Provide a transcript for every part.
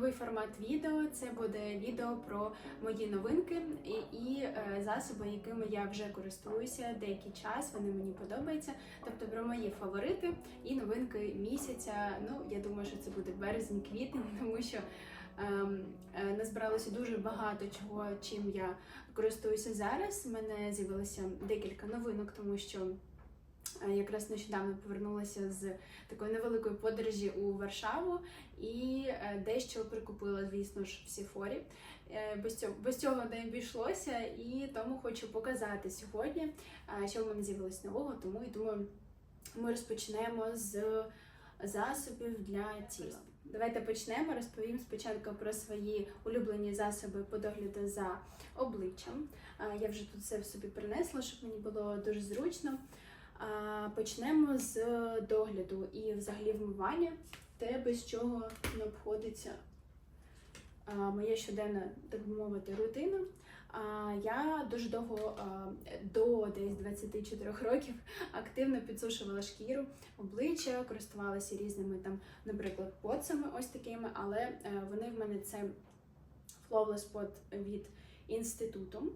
новий формат відео. Це буде відео про мої новинки і, і е, засоби, якими я вже користуюся деякий час. Вони мені подобаються. Тобто про мої фаворити і новинки місяця. Ну я думаю, що це буде березень-квітень, тому що. Ем, е, назбиралося дуже багато чого, чим я користуюся зараз. У мене з'явилося декілька новинок, тому що якраз нещодавно повернулася з такої невеликої подорожі у Варшаву і е, дещо прикупила, звісно ж, в Сіфорі. Е, Без цього, без цього не обійшлося, і тому хочу показати сьогодні, е, що в мене з'явилось нового. Тому і думаю, ми розпочнемо з засобів для тіла. Давайте почнемо. Розповім спочатку про свої улюблені засоби по догляду за обличчям. Я вже тут все в собі принесла, щоб мені було дуже зручно. Почнемо з догляду і взагалі вмивання, те, без чого не обходиться моя щоденна, так би мовити, рутина. Я дуже довго до десь 24 років активно підсушувала шкіру обличчя, користувалася різними там, наприклад, поцами ось такими, але е, вони в мене це Flawless Pot від інституту.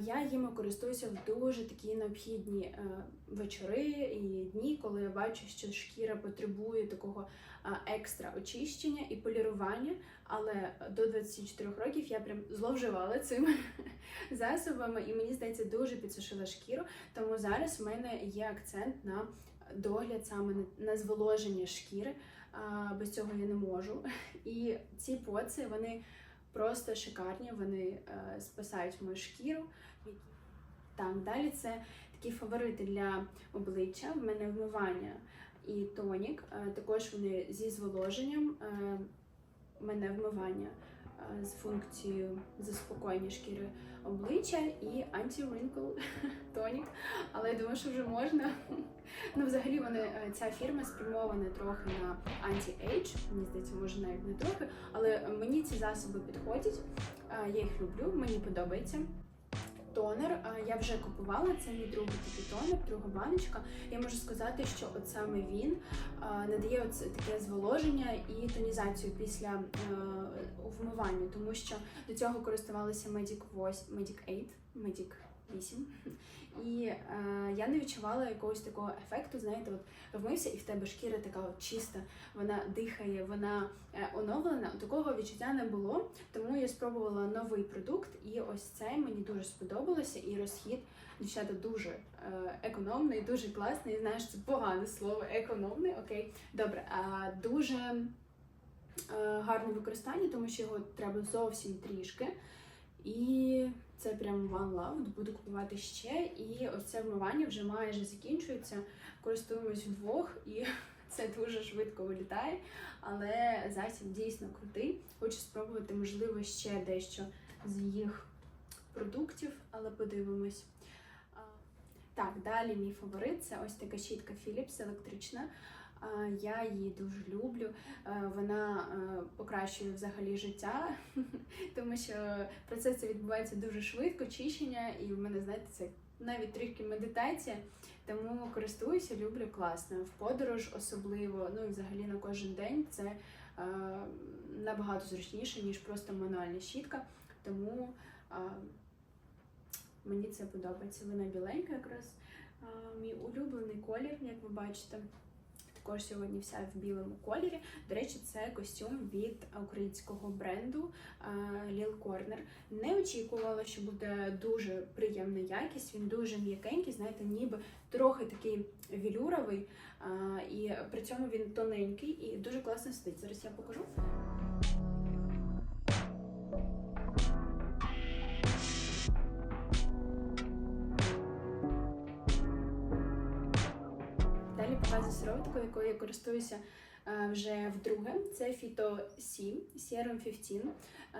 Я їми користуюся в дуже такі необхідні е, вечори і дні, коли я бачу, що шкіра потребує такого екстра очищення і полірування. Але до 24 років я прям зловживала цими засобами, і мені здається, дуже підсушила шкіру. Тому зараз в мене є акцент на догляд саме на зволоження шкіри. Без цього я не можу. І ці поци вони просто шикарні, вони е, спасають мою шкіру. Так, далі це такі фаворити для обличчя. В мене вмивання і тонік. Е, Також вони зі зволоженням. Е, У мене вмивання з функцією заспокоєння шкіри обличчя і anti-wrinkle тонік. Але я думаю, що вже можна. Ну, взагалі, вони е, ця фірма спрямована трохи на anti-age, мені здається, може навіть не трохи, але мені ці засоби підходять. Е, Я їх люблю, мені подобається. Тонер я вже купувала, це мій другий такий тонер, друга баночка. Я можу сказати, що от саме він надає оце таке зволоження і тонізацію після е, вмивання, тому що до цього користувалася Medic 8, Medic 8, Medic 8. І е, я не відчувала якогось такого ефекту, знаєте, от вмився, і в тебе шкіра така от чиста, вона дихає, вона е, оновлена. Такого відчуття не було. Тому я спробувала новий продукт, і ось цей мені дуже сподобалося. І розхід дівчата дуже е, економний, дуже класний. Знаю, це погане слово, економний. Окей, добре, а дуже е, гарне використання, тому що його треба зовсім трішки. І це прям one love, буду купувати ще. І ось це вмивання вже майже закінчується. Користуємось вдвох, і це дуже швидко вилітає. Але засіб дійсно крутий. Хочу спробувати, можливо, ще дещо з їх продуктів, але подивимось. Так, далі мій фаворит це ось така щітка Philips електрична. Я її дуже люблю. Е, Вона е, покращує взагалі життя, тому що процес це відбувається дуже швидко, чищення, і в мене, знаєте, це навіть трішки медитація. Тому користуюся, люблю класно. В подорож особливо, ну і взагалі на кожен день це е, набагато зручніше, ніж просто мануальна щітка. Тому мені це подобається. Вона біленька якраз. Мій улюблений колір, як ви бачите. Також сьогодні вся в білому кольорі. До речі, це костюм від українського бренду Lil Corner. Не очікувала, що буде дуже приємна якість. Він дуже м'якенький, знаєте, ніби трохи такий вілюровий, і при цьому він тоненький і дуже класно сидить. Зараз я покажу. Я користуюся е, вже вдруге. Це Phyto C Serum 15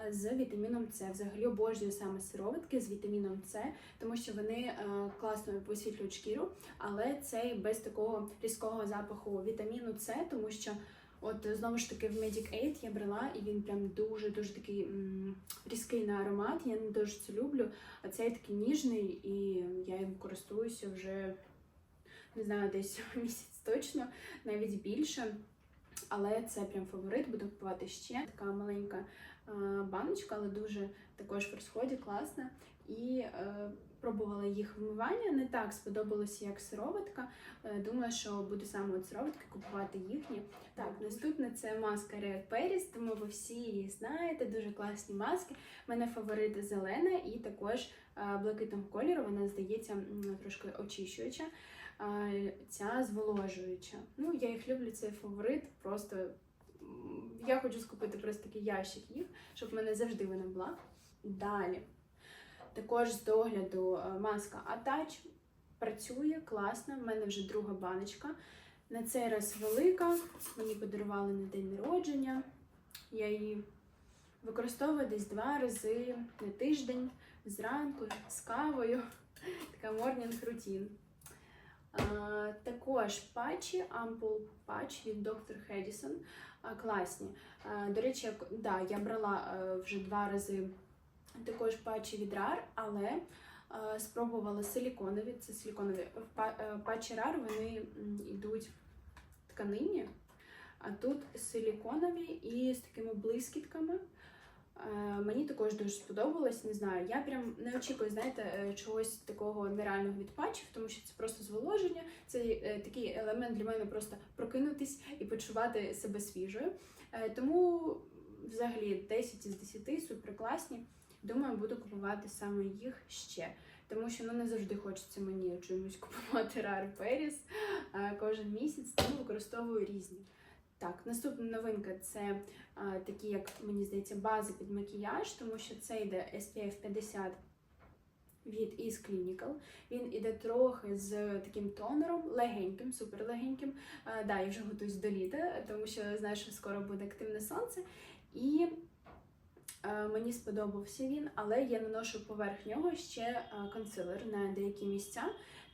е, з вітаміном С. Взагалі обожнюю саме сироватки з вітаміном С, тому що вони е, класно висвітлюють шкіру, але це без такого різкого запаху вітаміну С, тому що. От знову ж таки в Medic 8 я брала, і він прям дуже-дуже такий м, різкий на аромат. Я не дуже це люблю. А цей такий ніжний, і я їм користуюся вже не знаю, десь місяць точно, навіть більше. Але це прям фаворит, буду купувати ще. Така маленька баночка, але дуже також в розході класна. І е, пробувала їх вмивання. Не так сподобалося, як сироватка. Е, думаю, що буду саме от сироватки купувати їхні. Так, наступне це маска Red Paris, тому ви всі її знаєте. Дуже класні маски. У мене фаворит зелена і також е, блакитного кольору. Вона здається трошки очищуюча. Ця зволожуюча. Ну, я їх люблю, це фаворит. Просто я хочу скупити просто такий ящик їх, щоб в мене завжди вона була. Далі. Також з догляду е, маска Attach працює класно. В мене вже друга баночка. На цей раз велика. Мені подарували на день народження. Я її використовую десь два рази на тиждень зранку з кавою. Така morning routine. Також патчі, Ampoule патч від. Hedison. А, класні. До речі, да, я брала е, вже два рази також патчі від RAR, але е, спробувала силіконові. Це силіконові е, патчі RAR, вони йдуть в тканині, а тут силіконові і з такими блискітками. Е, Мені також дуже сподобалось, не знаю. Я прям не очікую, знаєте, е, чогось такого нереального від патчів, тому що це просто зволоження. Це е, такий елемент для мене просто прокинутись і почувати себе свіжою. Тому взагалі 10 із 10 супер класні. Думаю, буду купувати саме їх ще. Тому що ну не завжди хочеться мені чомусь купувати Rare Paris кожен місяць, тому використовую різні. Так, наступна новинка це а, такі, як мені здається, бази під макіяж, тому що це йде SPF 50 від Is Clinical. Він іде трохи з таким тонером, легеньким, супер легеньким. А, да, я вже готуюсь до літа, тому що знаю, що скоро буде активне сонце. І е, мені сподобався він, але я наношу поверх нього ще е, консилер на деякі місця,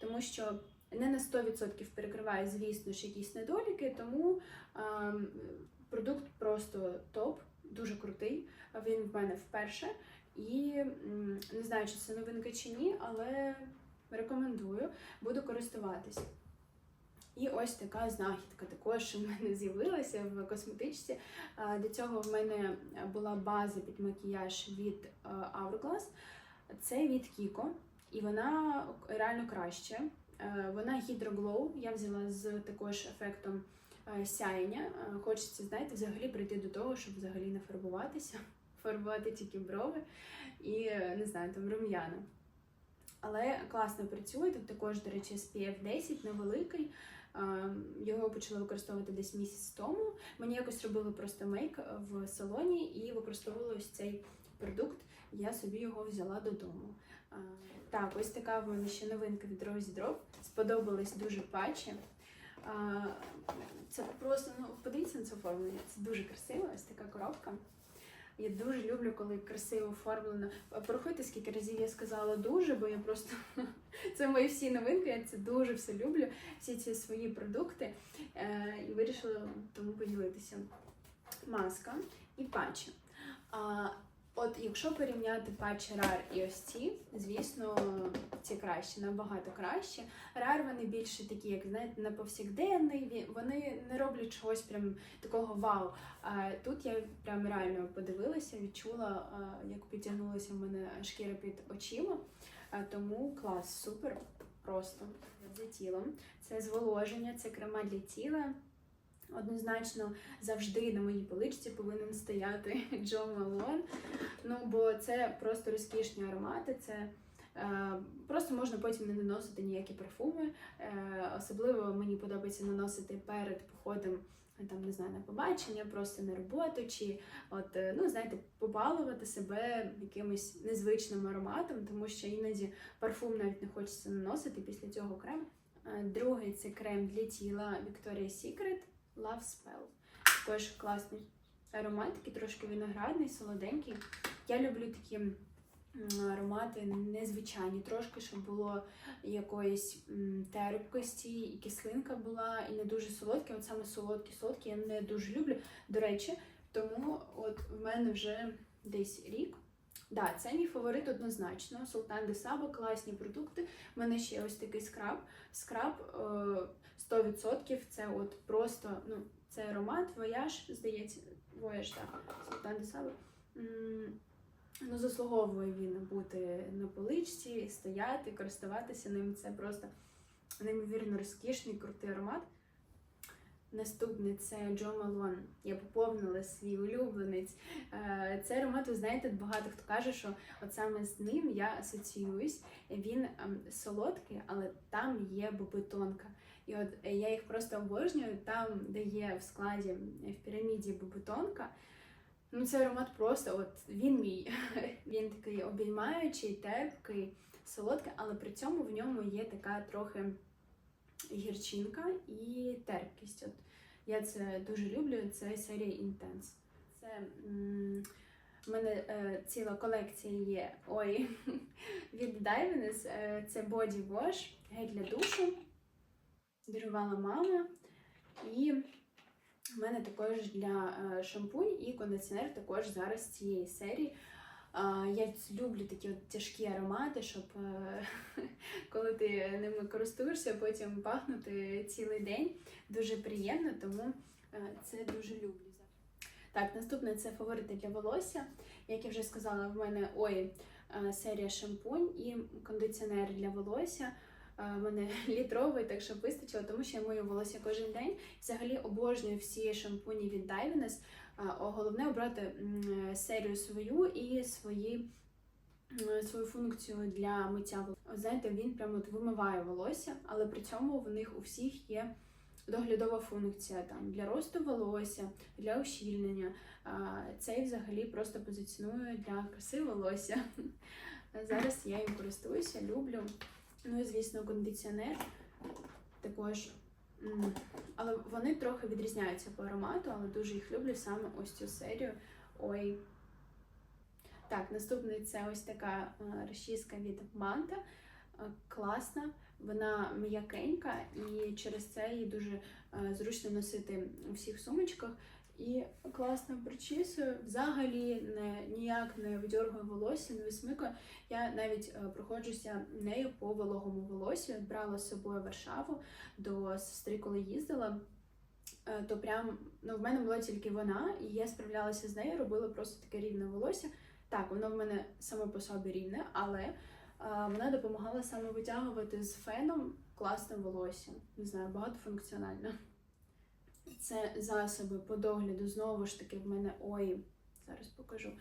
тому що не на 100% перекриває, звісно ж, якісь недоліки, тому ем, продукт просто топ, дуже крутий. Він в мене вперше. І не знаю, чи це новинка чи ні, але рекомендую, буду користуватись. І ось така знахідка також у мене з'явилася в косметичці. До цього в мене була база під макіяж від е, Hourglass. Це від Kiko, і вона реально краще. Е, Вона Hydro я взяла з також ефектом е, сяєння. Е, Хочеться, знаєте, взагалі прийти до того, щоб взагалі не фарбуватися, фарбувати тільки брови і не знаю, там рум'яна. Але класно працює. Тут також, до речі, SPF 10 невеликий. Його почала використовувати десь місяць тому. Мені якось робили просто мейк в салоні і використовувала ось цей продукт. Я собі його взяла додому. Так, ось така в мене ще новинка від Rosy Drop. Сподобались дуже патчі. Це просто, ну, подивіться на це оформлення. Це дуже красиво, ось така коробка. Я дуже люблю, коли красиво оформлено. Порахуйте, скільки разів я сказала дуже, бо я просто це мої всі новинки, я це дуже все люблю, всі ці свої продукти. Е, І вирішила тому поділитися. Маска і патчі. От якщо порівняти патчі RAR і ось ці, звісно, ці краще, набагато краще. RAR вони більше такі, як знаєте, на повсякденний, вони не роблять чогось прям такого вау. А тут я прям реально подивилася, відчула, як підтягнулася в мене шкіра під очима. Тому клас, супер, просто за тілом. Це зволоження, це крема для тіла. Однозначно завжди на моїй поличці повинен стояти Джо Малон. Ну, бо це просто розкішні аромати. Це е, просто можна потім не наносити ніякі парфуми. Е, особливо мені подобається наносити перед походом. Там не знаю, на побачення, просто на роботу, чи от е, ну знаєте, побалувати себе якимось незвичним ароматом, тому що іноді парфум навіть не хочеться наносити після цього крем. Е, Другий це крем для тіла Victoria's Secret Love Spell. Також класний аромат, такий трошки виноградний, солоденький. Я люблю такі аромати незвичайні, трошки, щоб було якоїсь терпкості, і кислинка була, і не дуже солодкі. От саме солодкі, солодкі я не дуже люблю. До речі, тому от в мене вже десь рік. Да, це мій фаворит однозначно. Султан де Саба, класні продукти. У мене ще ось такий скраб. Скраб е, 100% це от просто, ну, Це аромат Вояж, здається, Вояж, так, Султан де Ну, заслуговує він бути на поличці, стояти, користуватися ним. Це просто неймовірно розкішний, крутий аромат. Наступний це Джо Малон. Я поповнила свій улюбленець. Е, Цей аромат, ви знаєте, багато хто каже, що от саме з ним я асоціююсь. Він ем, солодкий, але там є бобитонка. І от е, я їх просто обожнюю. Там, де є в складі е, в піраміді бобитонка. Ну, цей аромат просто от він мій. Він такий обіймаючий, терпкий, солодкий, але при цьому в ньому є така трохи гірчинка і терпкість. От я це дуже люблю. Це серія Intense. Це в мене е, ціла колекція є. Ой, від Diviness. Е, це Body Wash, гель для душу. Дарувала мама. І в мене також для е, шампунь і кондиціонер також зараз з цієї серії. Я люблю такі от тяжкі аромати, щоб е, коли ти ними користуєшся, потім пахнути цілий день. Дуже приємно, тому е, це дуже люблю. Так, наступне це фаворити для волосся. Як я вже сказала, в мене ой, серія шампунь і кондиціонер для волосся. Е, мене літровий, так що вистачило, тому що я мою волосся кожен день. Взагалі обожнюю всі шампуні від Diviness. Головне обрати серію свою і свої, свою функцію для миття волосся. Знаєте, він прямо вимиває волосся, але при цьому в них у всіх є доглядова функція там для росту волосся, для ущільнення. Цей взагалі просто позиціоную для краси волосся. Зараз я їм користуюся, люблю. Ну і звісно, кондиціонер також. Але вони трохи відрізняються по аромату, але дуже їх люблю саме ось цю серію. Ой. Так, наступний це ось така е, розчіска від Манта. Е, Класна, вона м'якенька і через це її дуже е, зручно носити у всіх сумочках. І класно причісую. Взагалі не, ніяк не видьоргую волосся, не висмикаю. Я навіть е, проходжуся нею по вологому волосю. Брала з собою Варшаву до сестри, коли їздила. Е, То прям ну, в мене була тільки вона, і я справлялася з нею, робила просто таке рівне волосся. Так, воно в мене саме по собі рівне, але е, вона допомагала саме витягувати з феном класне волосся. Не знаю, багатофункціональне. Це засоби по догляду. Знову ж таки, в мене ой, зараз покажу.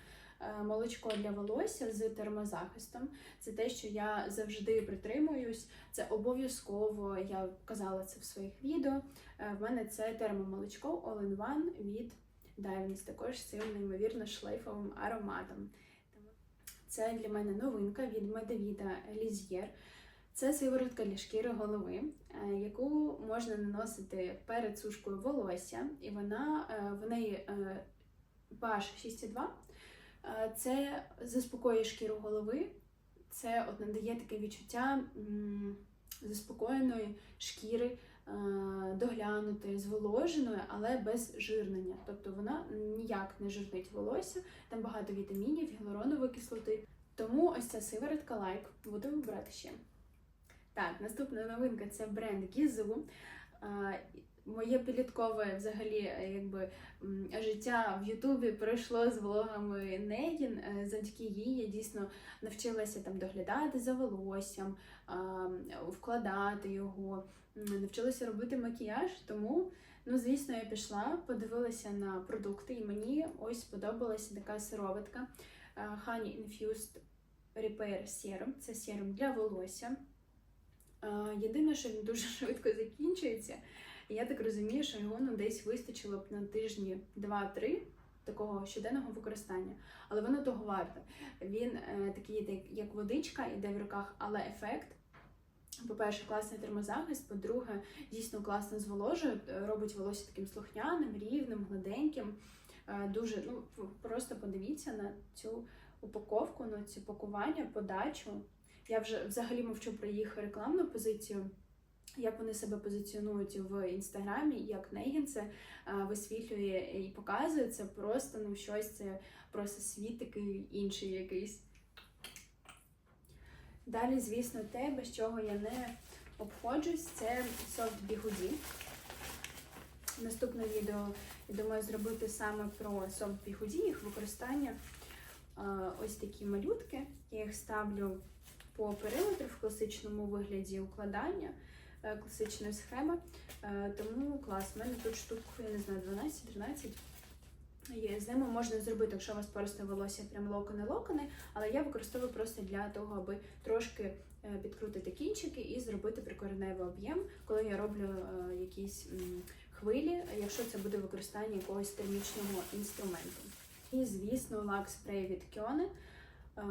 Е, Молочко для волосся з термозахистом. Це те, що я завжди притримуюсь. Це обов'язково. Я казала це в своїх відео. Е, В мене це термомолочко All-in-One від Diviness, також з цим неймовірно шлейфовим ароматом. Це для мене новинка від Медовіта Лізьєр. Це сиворотка для шкіри голови, е, яку можна наносити перед сушкою волосся, і вона е, в неї е, pH 6,2. Е, Це заспокоює шкіру голови. Це от надає таке відчуття заспокоєної шкіри, доглянутої, зволоженої, але без жирнення. Тобто вона ніяк не жирнить волосся, там багато вітамінів, гіалуронової кислоти. Тому ось ця сиворотка лайк. Буду вибирати ще. Так, наступна новинка це бренд Gizou. А, Моє підліткове взагалі е, якби життя в Ютубі пройшло з влогами Нейгін. Е, Завдяки їй я дійсно навчилася там доглядати за волоссям, вкладати його, навчилася робити макіяж. Тому, ну звісно, я пішла, подивилася на продукти, і мені ось сподобалася така сироватка е, Honey Infused Repair Serum. Це серум для волосся. Єдине, що він дуже швидко закінчується. Я так розумію, що його ну, десь вистачило б на тижні 2-3 такого щоденного використання. Але воно того варте. Він е, такий, як- водичка, іде в руках, але ефект. По-перше, класний термозахист, по-друге, дійсно класно зволожує, робить волосся таким слухняним, рівним, гладеньким. Е, Дуже, ну, просто подивіться на цю упаковку, на цю пакування, подачу. Я вже взагалі мовчу про їх рекламну позицію. Як вони себе позиціонують в інстаграмі, як Нейген це е, висвітлює і показує, це просто ну щось, це просто світ такий інший якийсь. Далі, звісно, те, без чого я не обходжусь, це софт бігуді. Наступне відео, я думаю, зробити саме про соп бігуді, їх використання. Е, Ось такі малютки. Я їх ставлю по периметру в класичному вигляді укладання, е, класичної схеми. Е, Тому клас. У мене тут штук, я не знаю, 12-13. Є. З ними можна зробити, якщо у вас просто волосся прям локони-локони, але я використовую просто для того, аби трошки е, підкрутити кінчики і зробити прикореневий об'єм, коли я роблю якісь хвилі, якщо це буде використання якогось термічного інструменту. І, звісно, лак спрей від Кьоне. Е,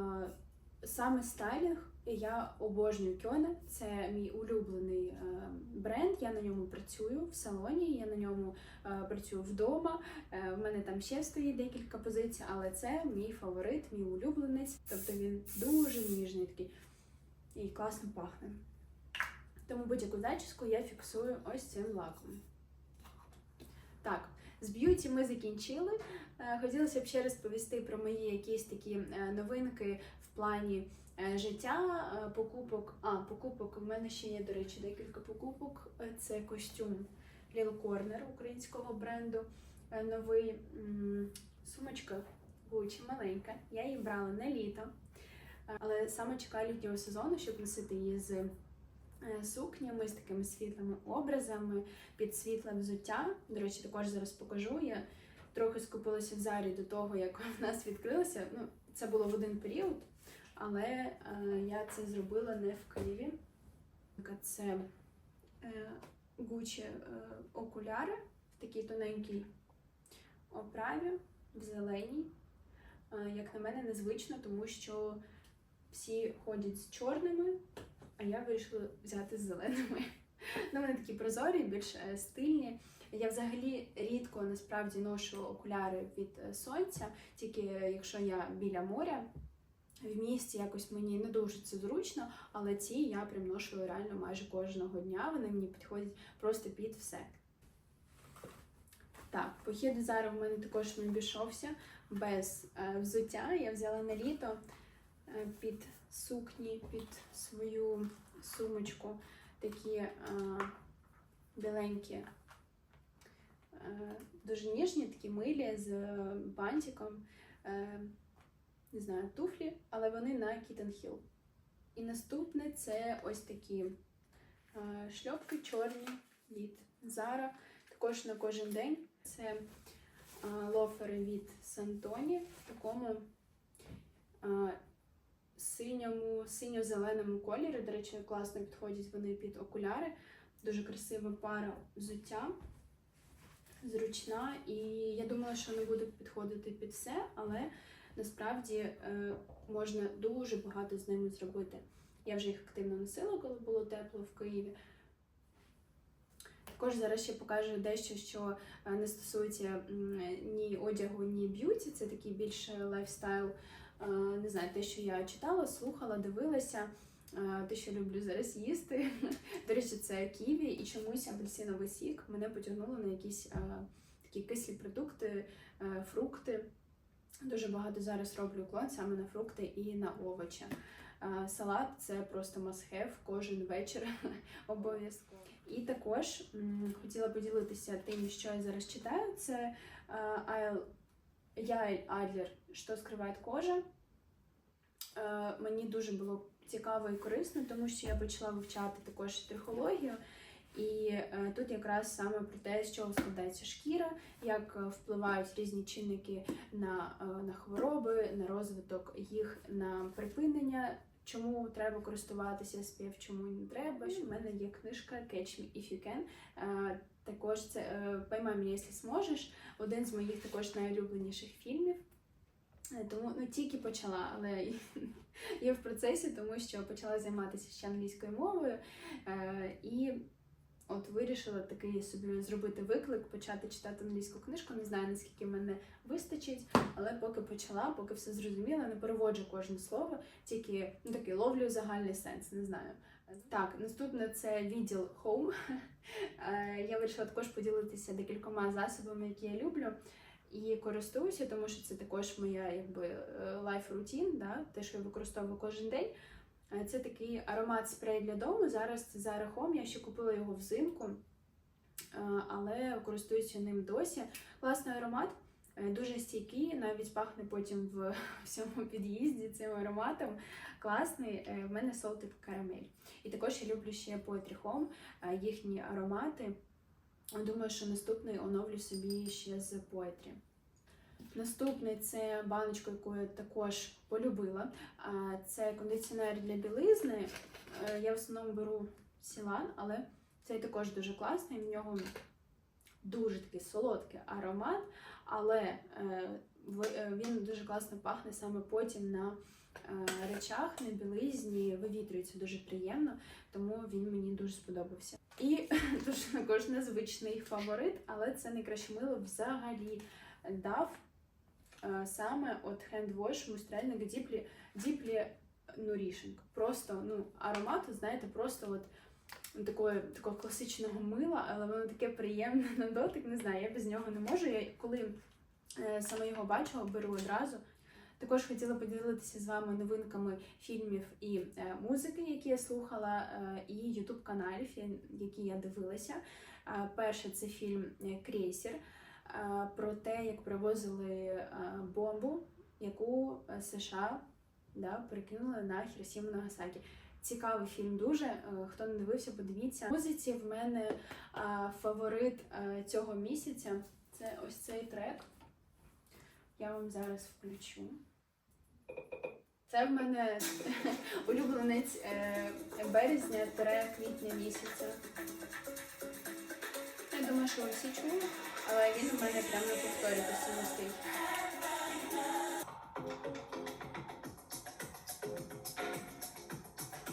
Саме стайлінг я обожнюю Кьоне. Це мій улюблений е, бренд. Я на ньому працюю в салоні, я на ньому е, працюю вдома. Е, В мене там ще стоїть декілька позицій, але це мій фаворит, мій улюбленець. Тобто він дуже ніжний такий і класно пахне. Тому будь-яку зачіску я фіксую ось цим лаком. Так, з б'юті ми закінчили. Хотілося б ще розповісти про мої якісь такі новинки в плані життя, е, покупок. А, покупок. У мене ще є, до речі, декілька покупок. Е, Це костюм Lil Corner українського бренду. Е, Новий сумочка Gucci маленька. Я її брала на літо, Е, але саме чекаю літнього сезону, щоб носити її з е, сукнями, з такими світлими образами, під світле взуття. До речі, також зараз покажу. Я трохи скупилася в зарі до того, як в нас відкрилося. Ну, це було в один період, але е, я це зробила не в Києві. Це е, е, окуляри в такій тоненькій оправі, в зеленій. Як на мене, незвично, тому що всі ходять з чорними, а я вирішила взяти з зеленими. Ну, вони такі прозорі, більш стильні. Я взагалі рідко насправді ношу окуляри від сонця, тільки якщо я біля моря. В місті якось мені не дуже це зручно, але ці я прям ношу реально майже кожного дня. Вони мені підходять просто під все. Так, похід зараз в мене також не обійшовся без е, взуття. Я взяла на літо е, під сукні, під свою сумочку такі е, біленькі, е, дуже ніжні, такі милі з бантиком. Е, не знаю, туфлі, але вони на Kitten Hill. І наступне це ось такі шльопки чорні від Zara. Також на кожен день. Це лофери від Santoni в такому синьому, синьо-зеленому кольорі. До речі, класно підходять вони під окуляри. Дуже красива пара взуття, зручна. І я думала, що вони будуть підходити під все, але насправді е, можна дуже багато з ними зробити. Я вже їх активно носила, коли було тепло в Києві. Також зараз ще покажу дещо, що е, не стосується ні одягу, ні б'юті. Це такий більше лайфстайл. Е, Не знаю, те, що я читала, слухала, дивилася. Те, що люблю зараз їсти. До речі, це ківі і чомусь апельсиновий сік мене потягнуло на якісь такі кислі продукти, фрукти. Дуже багато зараз роблю уклон саме на фрукти і на овочі. Салат це просто must-have кожен вечір обов'язково. І також хотіла поділитися тим, що я зараз читаю. Це Яель Адлер «Що скриває кожа. Мені дуже було цікаво і корисно, тому що я почала вивчати також трихологію. І е, тут якраз саме про те, з чого складається шкіра, як е, впливають різні чинники на, е, на хвороби, на розвиток їх, на припинення, чому треба користуватися спів, чому не треба. Що в мене є книжка Catch Me If You Can. Також це «Поймай мене, якщо зможеш. Один з моїх також найулюбленіших фільмів. Тому ну тільки почала, але є в процесі, тому що почала займатися ще англійською мовою. І от вирішила такий собі зробити виклик, почати читати англійську книжку. Не знаю, наскільки мене вистачить, але поки почала, поки все зрозуміла, не переводжу кожне слово, тільки ну, такий ловлю загальний сенс, не знаю. Так, наступне це відділ Home. Е, Я вирішила також поділитися декількома засобами, які я люблю. І користуюся, тому що це також моя якби лайф рутін, да, те, що я використовую кожен день. Е, Це такий аромат спрей для дому. Зараз це Zara Home, я ще купила його взимку. е, але користуюся ним досі. Класний аромат. е, Дуже стійкий, навіть пахне потім в всьому під'їзді цим ароматом. Класний. В мене солтик карамель. І також я люблю ще е, їхні аромати. Думаю, що наступний оновлю собі ще з Poetry. Наступний це баночка, яку я також полюбила. Це кондиціонер для білизни. Е, Я в основному беру Сілан, але цей також дуже класний. В нього дуже такий солодкий аромат, але е, е, він дуже класно пахне саме потім на речах, на білизні, вивітрюється дуже приємно, тому він мені дуже сподобався. І дуже також незвичний фаворит, але це найкраще мило взагалі дав саме от хендвош мустрального діплі, діплі нурішинг. Просто ну, аромату, знаєте, просто от такого, такого класичного мила, але воно таке приємне на дотик. Не знаю, я без нього не можу. Я коли е, саме його бачила, беру одразу. Також хотіла поділитися з вами новинками фільмів і е, музики, які я слухала, е, і ютуб каналів, які я дивилася. Е, перше це фільм е, Крейсер е, про те, як привозили е, бомбу, яку е, США да, перекинули на Хіросіму Нагасакі. Цікавий фільм дуже. е, Хто не дивився, подивіться. Музиці в мене е, фаворит е, цього місяця це ось цей трек. Я вам зараз включу. Це в мене улюбленець е, березня квітня місяця. Я думаю, що ви всі чули, але він у мене прямо на повторі постійно стоїть.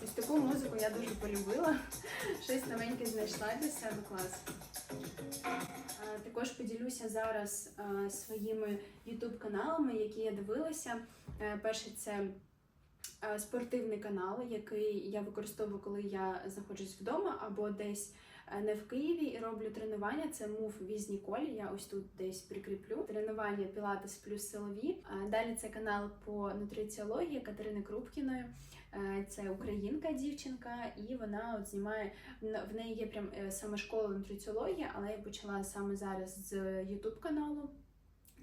Ось таку музику я дуже полюбила. Щось новеньке знайшла для себе клас. Також поділюся зараз своїми youtube каналами, які я дивилася. Е, Перший це спортивний канал, який я використовую, коли я знаходжусь вдома або десь не в Києві і роблю тренування. Це мув візні колі. Я ось тут десь прикріплю. Тренування Пілатес плюс силові. Далі це канал по нутриціології Катерини Крупкіної. Це українка, дівчинка, і вона от знімає в неї є прям е, саме школа нутриціології, але я почала саме зараз з youtube каналу.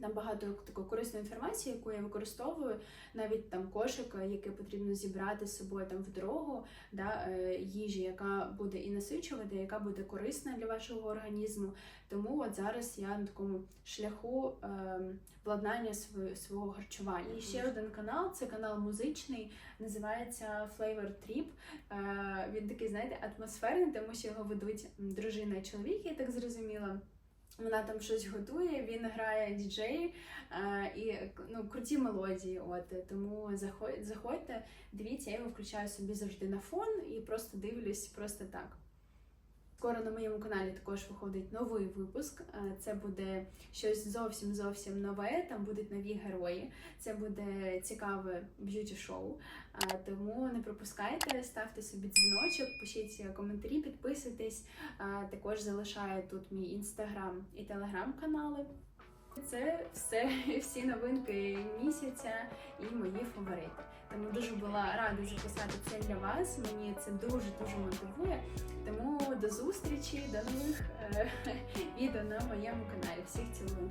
Там багато такої корисної інформації, яку я використовую, навіть там кошик, е, який потрібно зібрати з собою там в дорогу, да, е, їжі, яка буде і насичувати, яка буде корисна для вашого організму. Тому от зараз я на такому шляху е, владнання св- свого харчування. І ще один канал це канал музичний, називається Flavor Trip. Е, він такий, знаєте, атмосферний, тому що його ведуть дружина і чоловік, я так зрозуміла. Вона там щось готує, він грає діджей е, і ну, круті мелодії. От тому заходь, заходьте, дивіться, я його включаю собі завжди на фон і просто дивлюсь просто так. Скоро на моєму каналі також виходить новий випуск. Е, Це буде щось зовсім зовсім нове. Там будуть нові герої. Це буде цікаве б'юті шоу. Тому не пропускайте, ставте собі дзвіночок, пишіть коментарі, підписуйтесь. Також залишаю тут мій інстаграм і телеграм-канали. Це все, всі новинки місяця і мої фаворити. Тому дуже була рада записати це для вас. Мені це дуже дуже мотивує. Тому до зустрічі, до нових е, відео на моєму каналі. Всіх цілую.